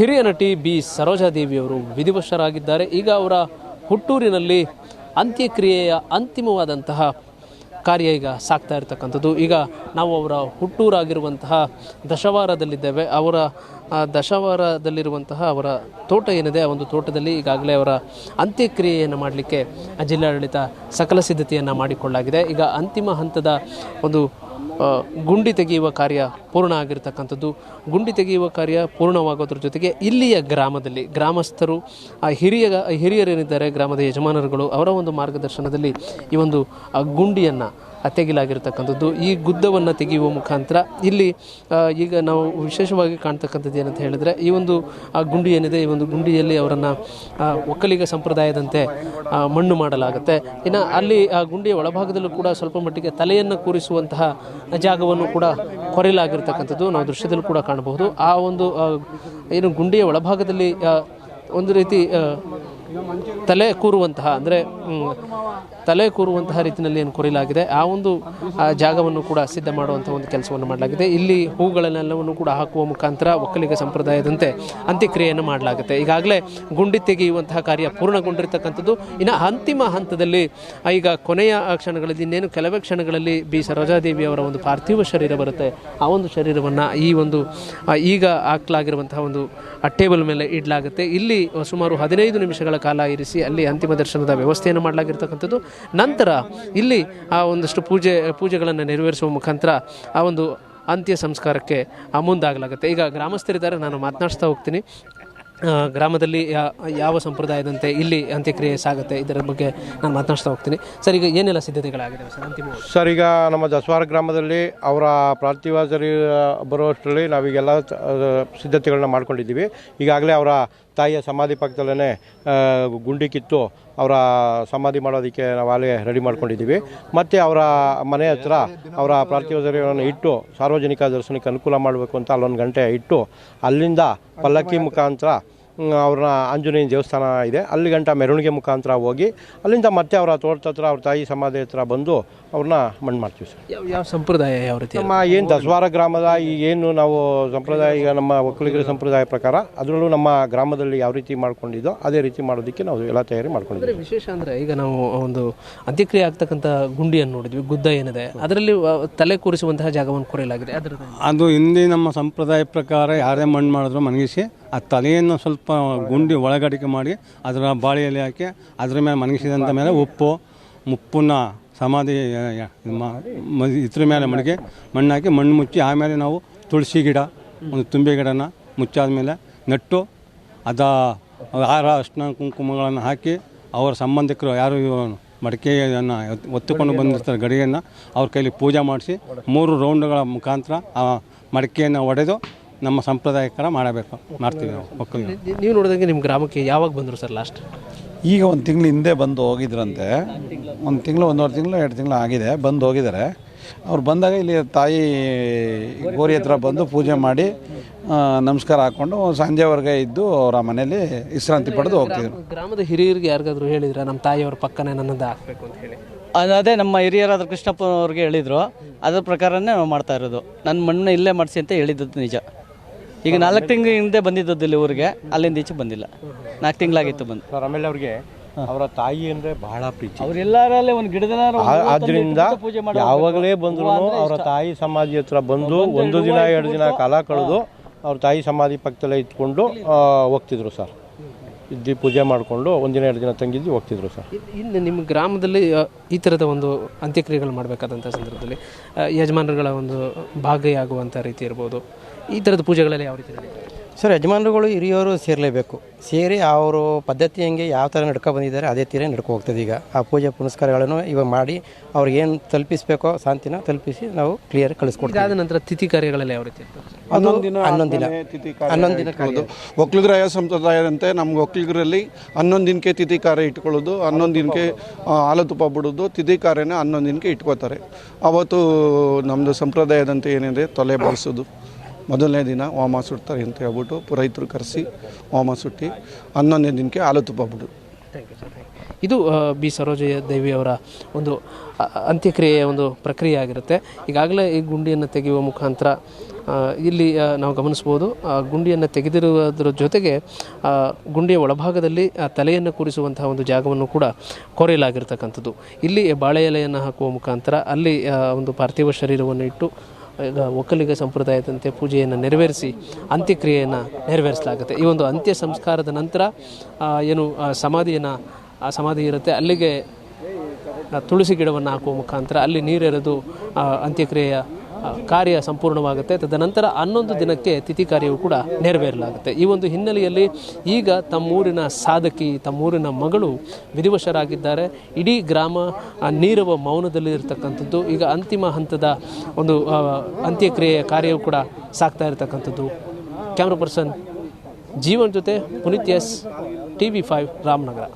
ಹಿರಿಯ ನಟಿ ಬಿ. ಸರೋಜಾದೇವಿಯವರು ವಿಧಿವಶರಾಗಿದ್ದಾರೆ. ಈಗ ಅವರ ಹುಟ್ಟೂರಿನಲ್ಲಿ ಅಂತ್ಯಕ್ರಿಯೆಯ ಅಂತಿಮವಾದಂತಹ ಕಾರ್ಯ ಈಗ ಸಾಗ್ತಾ ಇರತಕ್ಕಂಥದ್ದು. ಈಗ ನಾವು ಅವರ ಹುಟ್ಟೂರಾಗಿರುವಂತಹ ದಶವಾರದಲ್ಲಿದ್ದೇವೆ. ಅವರ ದಶವಾರದಲ್ಲಿರುವಂತಹ ಅವರ ತೋಟ ಏನಿದೆ, ಆ ಒಂದು ತೋಟದಲ್ಲಿ ಈಗಾಗಲೇ ಅವರ ಅಂತ್ಯಕ್ರಿಯೆಯನ್ನು ಮಾಡಲಿಕ್ಕೆ ಜಿಲ್ಲಾಡಳಿತ ಸಕಲ ಸಿದ್ಧತೆಯನ್ನು ಮಾಡಿಕೊಳ್ಳಲಾಗಿದೆ. ಈಗ ಅಂತಿಮ ಹಂತದ ಒಂದು ಗುಂಡಿ ತೆಗೆಯುವ ಕಾರ್ಯ ಪೂರ್ಣ ಆಗಿರ್ತಕ್ಕಂಥದ್ದು. ಗುಂಡಿ ತೆಗೆಯುವ ಕಾರ್ಯ ಪೂರ್ಣವಾಗೋದ್ರ ಜೊತೆಗೆ ಇಲ್ಲಿಯ ಗ್ರಾಮದಲ್ಲಿ ಗ್ರಾಮಸ್ಥರು, ಆ ಹಿರಿಯ, ಹಿರಿಯರೇನಿದ್ದಾರೆ, ಗ್ರಾಮದ ಯಜಮಾನರುಗಳು ಅವರ ಒಂದು ಮಾರ್ಗದರ್ಶನದಲ್ಲಿ ಈ ಒಂದು ಗುಂಡಿಯನ್ನು ತೆಗೆಯಲಾಗಿರ್ತಕ್ಕಂಥದ್ದು ಈ ಗುದ್ದವನ್ನು ತೆಗೆಯುವ ಮುಖಾಂತರ ಇಲ್ಲಿ ಈಗ ನಾವು ವಿಶೇಷವಾಗಿ ಕಾಣ್ತಕ್ಕಂಥದ್ದು ಏನಂತ ಹೇಳಿದ್ರೆ, ಈ ಒಂದು, ಆ, ಗುಂಡಿ ಏನಿದೆ, ಈ ಒಂದು ಗುಂಡಿಯಲ್ಲಿ ಅವರನ್ನು ಒಕ್ಕಲಿಗ ಸಂಪ್ರದಾಯದಂತೆ ಮಣ್ಣು ಮಾಡಲಾಗುತ್ತೆ. ಇನ್ನು ಅಲ್ಲಿ, ಆ, ಗುಂಡಿಯ ಒಳಭಾಗದಲ್ಲೂ ಕೂಡ ಸ್ವಲ್ಪ ಮಟ್ಟಿಗೆ ತಲೆಯನ್ನು ಕೂರಿಸುವಂತಹ ಜಾಗವನ್ನು ಕೂಡ ಕೊರೆಯಲಾಗಿರ್ತಕ್ಕಂಥದ್ದು ನಾವು ದೃಶ್ಯದಲ್ಲೂ ಕೂಡ ಕಾಣಬಹುದು. ಆ ಒಂದು ಏನು ಗುಂಡಿಯ ಒಳಭಾಗದಲ್ಲಿ ಒಂದು ರೀತಿ ತಲೆ ಕೂರುವಂತಹ, ಅಂದರೆ ತಲೆ ಕೂರುವಂತಹ ರೀತಿಯಲ್ಲಿ ಏನು ಕೊರಿಲಾಗಿದೆ, ಆ ಒಂದು ಜಾಗವನ್ನು ಕೂಡ ಸಿದ್ಧ ಮಾಡುವಂಥ ಒಂದು ಕೆಲಸವನ್ನು ಮಾಡಲಾಗಿದೆ. ಇಲ್ಲಿ ಹೂಗಳನ್ನೆಲ್ಲವನ್ನು ಕೂಡ ಹಾಕುವ ಮುಖಾಂತರ ಒಕ್ಕಲಿಗ ಸಂಪ್ರದಾಯದಂತೆ ಅಂತ್ಯಕ್ರಿಯೆಯನ್ನು ಮಾಡಲಾಗುತ್ತೆ. ಈಗಾಗಲೇ ಗುಂಡಿ ತೆಗೆಯುವಂತಹ ಕಾರ್ಯ ಪೂರ್ಣಗೊಂಡಿರ್ತಕ್ಕಂಥದ್ದು. ಇನ್ನು ಅಂತಿಮ ಹಂತದಲ್ಲಿ ಈಗ ಕೊನೆಯ ಕ್ಷಣಗಳಲ್ಲಿ, ಇನ್ನೇನು ಕೆಲವೇ ಕ್ಷಣಗಳಲ್ಲಿ ಬಿ ಸರೋಜಾದೇವಿ ಅವರ ಒಂದು ಪಾರ್ಥಿವ ಶರೀರ ಬರುತ್ತೆ. ಆ ಒಂದು ಶರೀರವನ್ನು ಈ ಒಂದು ಈಗ ಹಾಕಲಾಗಿರುವಂತಹ ಒಂದು ಟೇಬಲ್ ಮೇಲೆ ಇಡಲಾಗುತ್ತೆ. ಇಲ್ಲಿ ಸುಮಾರು ಹದಿನೈದು ನಿಮಿಷಗಳ ಕಾಲ ಇರಿಸಿ ಅಲ್ಲಿ ಅಂತಿಮ ದರ್ಶನದ ವ್ಯವಸ್ಥೆಯನ್ನು ಮಾಡಲಾಗಿರ್ತಕ್ಕಂಥದ್ದು. ನಂತರ ಇಲ್ಲಿ ಆ ಒಂದಷ್ಟು ಪೂಜೆ, ಪೂಜೆಗಳನ್ನು ನೆರವೇರಿಸುವ ಮುಖಾಂತರ ಆ ಒಂದು ಅಂತ್ಯ ಸಂಸ್ಕಾರಕ್ಕೆ ಮುಂದಾಗಲಾಗುತ್ತೆ. ಈಗ ಗ್ರಾಮಸ್ಥರಿದ್ದಾರೆ, ನಾನು ಮಾತನಾಡ್ತಾ ಹೋಗ್ತೀನಿ. ಗ್ರಾಮದಲ್ಲಿ ಯಾವ ಸಂಪ್ರದಾಯದಂತೆ ಇಲ್ಲಿ ಅಂತ್ಯಕ್ರಿಯೆ ಸಾಗುತ್ತೆ, ಇದರ ಬಗ್ಗೆ ನಾನು ಮಾತನಾಡ್ತಾ ಹೋಗ್ತೀನಿ. ಸರ್, ಈಗ ಏನೆಲ್ಲ ಸಿದ್ಧತೆಗಳಾಗಿದೆ ಸರ್, ಅಂತಿಮ ಸರ್, ಈಗ ನಮ್ಮ ಜಸ್ವಾರ ಗ್ರಾಮದಲ್ಲಿ ಅವರ ಪಾರ್ಥಿವ ಶರೀರ ಬರುವಷ್ಟರಲ್ಲಿ ನಾವೀಗೆಲ್ಲ ಸಿದ್ಧತೆಗಳನ್ನ ಮಾಡ್ಕೊಂಡಿದ್ದೀವಿ. ಈಗಾಗಲೇ ಅವರ ತಾಯಿಯ ಸಮಾಧಿ ಪಕ್ಕದಲ್ಲೇ ಗುಂಡಿ ಕಿತ್ತು ಅವರ ಸಮಾಧಿ ಮಾಡೋದಕ್ಕೆ ನಾವು ಅಲ್ಲೇ ರೆಡಿ ಮಾಡ್ಕೊಂಡಿದ್ದೀವಿ. ಮತ್ತು ಅವರ ಮನೆ ಹತ್ರ ಅವರ ಪಾರ್ಥಿವ ಇಟ್ಟು ಸಾರ್ವಜನಿಕ ದರ್ಶನಕ್ಕೆ ಅನುಕೂಲ ಮಾಡಬೇಕು ಅಂತ ಅಲ್ಲೊಂದು ಗಂಟೆ ಇಟ್ಟು ಅಲ್ಲಿಂದ ಪಲ್ಲಕ್ಕಿ ಮುಖಾಂತರ ಅವ್ರನ್ನ ಆಂಜನೇಯನ ದೇವಸ್ಥಾನ ಇದೆ. ಅಲ್ಲಿ ಗಂಟ ಮೆರವಣಿಗೆ ಮುಖಾಂತರ ಹೋಗಿ ಅಲ್ಲಿಂದ ಮತ್ತೆ ಅವರ ತೋಟದ ಹತ್ರ ಅವ್ರ ತಾಯಿ ಸಮಾಧಿ ಹತ್ರ ಬಂದು ಅವ್ರನ್ನ ಮಣ್ಣು ಮಾಡ್ತೀವಿ ಸರ್. ಯಾವ ಯಾವ ಸಂಪ್ರದಾಯ ಯಾವ ರೀತಿ ನಮ್ಮ ಏನು ದಸವಾರ ಗ್ರಾಮದ ಈ ಏನು ನಾವು ಸಂಪ್ರದಾಯ ಈಗ ನಮ್ಮ ಒಕ್ಕಲಿಗರ ಸಂಪ್ರದಾಯ ಪ್ರಕಾರ ಅದರಲ್ಲೂ ನಮ್ಮ ಗ್ರಾಮದಲ್ಲಿ ಯಾವ ರೀತಿ ಮಾಡ್ಕೊಂಡಿದ್ದೋ ಅದೇ ರೀತಿ ಮಾಡೋದಕ್ಕೆ ನಾವು ಎಲ್ಲ ತಯಾರಿ ಮಾಡ್ಕೊಂಡಿದ್ದೀವಿ. ಅಂದರೆ ವಿಶೇಷ ಅಂದರೆ ಈಗ ನಾವು ಒಂದು ಅಂತ್ಯಕ್ರಿಯೆ ಆಗ್ತಕ್ಕಂಥ ಗುಂಡಿಯನ್ನು ನೋಡಿದ್ವಿ ಗುದ್ದ ಏನಿದೆ ಅದರಲ್ಲಿ ತಲೆ ಕೂರಿಸುವಂತಹ ಜಾಗವನ್ನು ಕೊರೆಯಲಾಗಿದೆ. ಅದರ ಅದು ಹಿಂದಿ ನಮ್ಮ ಸಂಪ್ರದಾಯ ಪ್ರಕಾರ ಯಾರೇ ಮಣ್ಣು ಮಾಡಿದ್ರು ಮನಗಿಸಿ ಆ ತಲೆಯನ್ನು ಸ್ವಲ್ಪ ಗುಂಡಿ ಒಳಗಡಿಕೆ ಮಾಡಿ ಅದರ ಬಾಳಿಯಲ್ಲಿ ಹಾಕಿ ಅದರ ಮೇಲೆ ಮಣಗಿಸಿದಂಥ ಮೇಲೆ ಉಪ್ಪು ಉಪ್ಪನ್ನ ಸಮಾಧಿ ಇದ್ರ ಮೇಲೆ ಮಡಿಕೆ ಮಣ್ಣು ಹಾಕಿ ಮಣ್ಣು ಮುಚ್ಚಿ ಆಮೇಲೆ ನಾವು ತುಳಸಿ ಗಿಡ, ಒಂದು ತುಂಬೆ ಗಿಡನ ಮುಚ್ಚಾದ ಮೇಲೆ ನೆಟ್ಟು ಅದ ಆಹಾರ ಅರ್ಶನ ಕುಂಕುಮಗಳನ್ನು ಹಾಕಿ ಅವರ ಸಂಬಂಧಿಕರು ಯಾರು ಮಡಿಕೆಯನ್ನು ಒತ್ತುಕೊಂಡು ಬಂದಿರ್ತಾರೆ, ಗಡಿಯನ್ನು ಅವ್ರ ಕೈಲಿ ಪೂಜೆ ಮಾಡಿಸಿ ಮೂರು ರೌಂಡ್ಗಳ ಮುಖಾಂತರ ಆ ಮಡಿಕೆಯನ್ನು ಒಡೆದು ನಮ್ಮ ಸಂಪ್ರದಾಯಕರ ಮಾಡಬೇಕು ಮಾಡ್ತೀವಿ ನಾವು ಒಕ್ಕಲಿಗ ನೀವು ನೋಡಿದಂಗೆ ನಿಮ್ಮ ಗ್ರಾಮಕ್ಕೆ ಯಾವಾಗ ಬಂದರು ಸರ್ ಲಾಸ್ಟ್ ಈಗ ಒಂದು ತಿಂಗಳು ಹಿಂದೆ ಬಂದು ಹೋಗಿದ್ರಂತೆ. ಒಂದು ತಿಂಗಳು ಒಂದೂವರೆ ತಿಂಗಳು ಎರಡು ತಿಂಗಳು ಆಗಿದೆ ಬಂದು ಹೋಗಿದ್ದಾರೆ. ಅವ್ರು ಬಂದಾಗ ಇಲ್ಲಿ ತಾಯಿ ಗೋರಿ ಹತ್ರ ಬಂದು ಪೂಜೆ ಮಾಡಿ ಆ, ನಮಸ್ಕಾರ ಹಾಕ್ಕೊಂಡು ಸಂಜೆವರೆಗೆ ಇದ್ದು ಅವರ ಮನೆಯಲ್ಲಿ ವಿಶ್ರಾಂತಿ ಪಡೆದು ಹೋಗ್ತಿದ್ರು. ಗ್ರಾಮದ ಹಿರಿಯರಿಗೆ ಯಾರಿಗಾದ್ರೂ ಹೇಳಿದ್ರೆ ನಮ್ಮ ತಾಯಿಯವ್ರ ಪಕ್ಕನೇ ನನ್ನದು ಹಾಕ್ಬೇಕು ಅಂತ ಹೇಳಿ? ಅದು ಅದೇ ನಮ್ಮ ಹಿರಿಯರಾದ ಕೃಷ್ಣಪ್ಪ ಅವ್ರಿಗೆ ಹೇಳಿದ್ರು. ಅದ್ರ ಪ್ರಕಾರನೇ ನಾವು ಮಾಡ್ತಾ ಇರೋದು. ನನ್ನ ಮಣ್ಣು ಇಲ್ಲೇ ಮಾಡಿಸಿ ಅಂತ ಹೇಳಿದ್ದದ್ದು ನಿಜ. ಈಗ ನಾಲ್ಕು ತಿಂಗಳ ಹಿಂದೆ ಬಂದಿದ್ದದ್ದು ಇಲ್ಲಿ ಊರಿಗೆ ಅಲ್ಲಿಂದ ಈಚೆ ಬಂದಿಲ್ಲ. ನಾಲ್ಕು ತಿಂಗಳಾಗಿತ್ತು ಬಂದು. ಸರ್ ಆಮೇಲೆ ಅವ್ರಿಗೆ ಅವರ ತಾಯಿ ಅಂದ್ರೆ ಬಹಳ ಪ್ರೀತಿ. ಅವರೆಲ್ಲರಲ್ಲೇ ಒಂದು ಗಿಡದ ಪೂಜೆ ಆದ್ರಿಂದ ಯಾವಾಗಲೇ ಬಂದ್ರು ಅವರ ತಾಯಿ ಸಮಾಧಿ ಹತ್ರ ಬಂದು ಒಂದು ದಿನ ಎರಡು ದಿನ ಕಾಲ ಕಳೆದು ಅವ್ರ ತಾಯಿ ಸಮಾಧಿ ಪಕ್ಕದಲ್ಲೇ ಇಟ್ಕೊಂಡು ಹೋಗ್ತಿದ್ರು ಸರ್. ಇದ್ದು ಪೂಜೆ ಮಾಡಿಕೊಂಡು ಒಂದಿನ ಎರಡು ದಿನ ತಂಗಿದ್ದು ಹೋಗ್ತಿದ್ರು ಸರ್ ಇನ್ನು ನಿಮ್ಮ ಗ್ರಾಮದಲ್ಲಿ ಈ ಥರದ ಒಂದು ಅಂತ್ಯಕ್ರಿಯೆಗಳು ಮಾಡಬೇಕಾದಂಥ ಸಂದರ್ಭದಲ್ಲಿ ಯಜಮಾನರುಗಳ ಒಂದು ಭಾಗಿಯಾಗುವಂಥ ರೀತಿ ಇರ್ಬೋದು ಈ ಥರದ ಪೂಜೆಗಳಲ್ಲಿ ಯಾವ ರೀತಿ? ಸರ್ ಯಜಮಾನರುಗಳು ಹಿರಿಯವರು ಸೇರಲೇಬೇಕು. ಸೇರಿ ಅವರು ಪದ್ಧತಿ ಹೆಂಗೆ ಯಾವ ಥರ ನಡ್ಕೊ ಬಂದಿದ್ದಾರೆ ಅದೇ ಥರ ನಡ್ಕೊ ಹೋಗ್ತದೆ ಈಗ. ಆ ಪೂಜೆ ಪುನಸ್ಕಾರಗಳನ್ನು ಇವಾಗ ಮಾಡಿ ಅವ್ರಿಗೆ ಏನು ತಲುಪಿಸ್ಬೇಕೋ ಶಾಂತಿನ ತಲುಪಿಸಿ ನಾವು ಕ್ಲಿಯರ್ ಕಳಿಸ್ಕೊಡ್ತೀವಿ. ಅದ ನಂತರ ತಿಥಿ ಕಾರ್ಯಗಳಲ್ಲಿ ಯಾವ ರೀತಿ ಹನ್ನೊಂದು ದಿನ ಹನ್ನೊಂದು ದಿನ. ಇಟ್ಕೊಳ್ಳೋದು. ಒಕ್ಕಲಿಗರ ಸಂಪ್ರದಾಯದಂತೆ ನಮ್ಮ ಒಕ್ಕಲಿಗರಲ್ಲಿ ಹನ್ನೊಂದು ದಿನಕ್ಕೆ ತಿಥಿ ಕಾರ್ಯ ಇಟ್ಕೊಳ್ಳೋದು ಹನ್ನೊಂದು ದಿನಕ್ಕೆ ಹಾಲು ತುಪ್ಪ ಬಿಡೋದು ತಿಥಿ ಕಾರ್ಯನ ಹನ್ನೊಂದು ದಿನಕ್ಕೆ ಇಟ್ಕೋತಾರೆ. ಅವತ್ತು ನಮ್ಮದು ಸಂಪ್ರದಾಯದಂತೆ ಏನಿದೆ ತಲೆ ಬಳಸೋದು ಮೊದಲನೇ ದಿನ ಹೋಮ ಸುಡ್ತಾರೆ ಅಂತ ಹೇಳ್ಬಿಟ್ಟು ಪುರೋಹಿತರು ಕರೆಸಿ ಹೋಮ ಸುಟ್ಟಿ ಹನ್ನೊಂದನೇ ದಿನಕ್ಕೆ ಹಾಲು ತುಪ್ಪ ಬಿಡು. ಇದು ಬಿ ಸರೋಜಯ್ಯ ದೇವಿ ಅವರ ಒಂದು ಅಂತ್ಯಕ್ರಿಯೆಯ ಒಂದು ಪ್ರಕ್ರಿಯೆ ಆಗಿರುತ್ತೆ. ಈಗಾಗಲೇ ಈ ಗುಂಡಿಯನ್ನು ತೆಗೆಯುವ ಮುಖಾಂತರ ಇಲ್ಲಿ ನಾವು ಗಮನಿಸ್ಬೋದು ಗುಂಡಿಯನ್ನು ತೆಗೆದಿರುವುದರ ಜೊತೆಗೆ ಗುಂಡಿಯ ಒಳಭಾಗದಲ್ಲಿ ತಲೆಯನ್ನು ಕೂರಿಸುವಂತಹ ಒಂದು ಜಾಗವನ್ನು ಕೂಡ ಕೊರೆಯಲಾಗಿರ್ತಕ್ಕಂಥದ್ದು. ಇಲ್ಲಿ ಬಾಳೆ ಎಲೆಯನ್ನು ಹಾಕುವ ಮುಖಾಂತರ, ಅಲ್ಲಿ ಒಂದು ಪಾರ್ಥಿವ ಶರೀರವನ್ನು ಇಟ್ಟು ಒಕ್ಕಲಿಗ ಸಂಪ್ರದಾಯದಂತೆ ಪೂಜೆಯನ್ನು ನೆರವೇರಿಸಿ ಅಂತ್ಯಕ್ರಿಯೆಯನ್ನು ನೆರವೇರಿಸಲಾಗುತ್ತೆ. ಈ ಒಂದು ಅಂತ್ಯ ಸಂಸ್ಕಾರದ ನಂತರ ಏನು ಸಮಾಧಿಯನ್ನು, ಆ ಸಮಾಧಿ ಇರುತ್ತೆ. ಅಲ್ಲಿಗೆ ತುಳಸಿ ಗಿಡವನ್ನು ಹಾಕುವ ಮುಖಾಂತರ ಅಲ್ಲಿ ನೀರೆರೆದು ಅಂತ್ಯಕ್ರಿಯೆಯ ಕಾರ್ಯ ಸಂಪೂರ್ಣವಾಗುತ್ತೆ. ತದನಂತರ ಹನ್ನೊಂದು ದಿನಕ್ಕೆ ತಿಥಿ ಕಾರ್ಯವು ಕೂಡ ನೆರವೇರಲಾಗುತ್ತೆ. ಈ ಒಂದು ಹಿನ್ನೆಲೆಯಲ್ಲಿ ಈಗ ತಮ್ಮೂರಿನ ಸಾಧಕಿ, ತಮ್ಮೂರಿನ ಮಗಳು ವಿಧಿವಶರಾಗಿದ್ದಾರೆ. ಇಡೀ ಗ್ರಾಮ ನೀರವ ಮೌನದಲ್ಲಿ ಇರತಕ್ಕಂಥದ್ದು ಈಗ ಅಂತಿಮ ಹಂತದ ಒಂದು ಅಂತ್ಯಕ್ರಿಯೆಯ ಕಾರ್ಯವು ಕೂಡ ಸಾಗ್ತಾ ಇರತಕ್ಕಂಥದ್ದು. ಕ್ಯಾಮ್ರಾ ಪರ್ಸನ್ ಜೀವನ್ ಜೊತೆ Puneeth S T V five, Ramanagara.